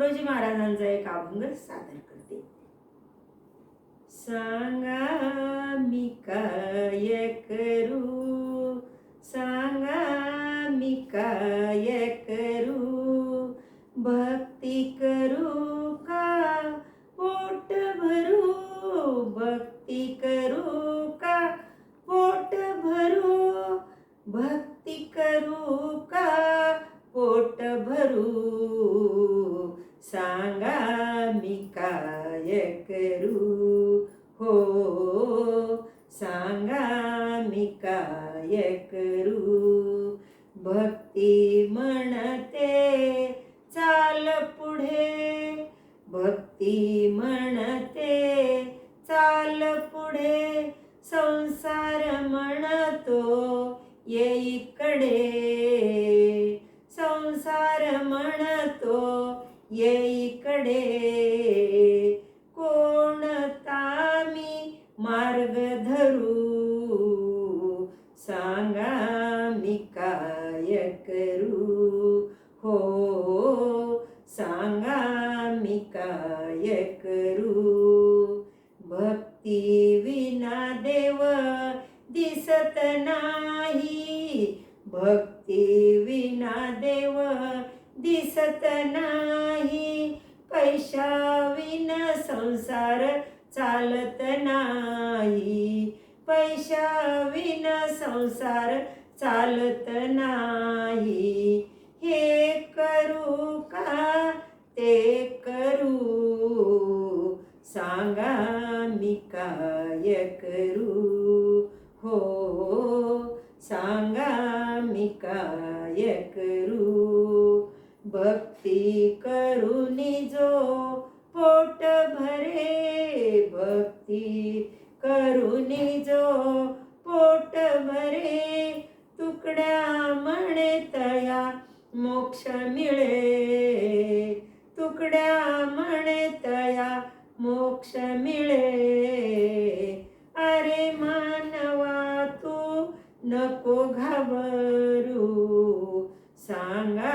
तुकडोजी महाराजांचा एक अभंग सादर करते. सांगा मी काय करू? सांगा मी काय करू? भक्ती करू का? पोट भरू? भक्ती करू का? पोट भरू? भक्ती करू का? पोट भरू? सांगा मी काय करू हो सांगा मी काय करू भक्ती म्हणते चाल पुढे भक्ती म्हणते चाल पुढे संसार म्हणतो ये इकडे संसार म्हणतो येईकडे. कोणता मी मार्ग धरू? सांगा मी काय करू? हो सांगा मी काय करू? भक्ती विना देव दिसत नाही. भक्ती विना देव दिसत नाही. पैशाविन संसार चालत नाही. पैशाविन संसार चालत नाही. हे करू का? ते करू. सांगा मी काय करू? हो सांगा मी काय करू? भक्ती करुनी जो पोट भरे भक्ती करुनी जो पोट भरे तुकड्या म्हणे तया मोक्ष मिळे. तुकड्या म्हणे तया मोक्ष मिळे. अरे मानवा तू नको घाबरू सांगा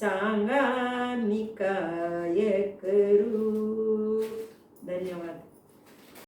सांगा मी काय करू धन्यवाद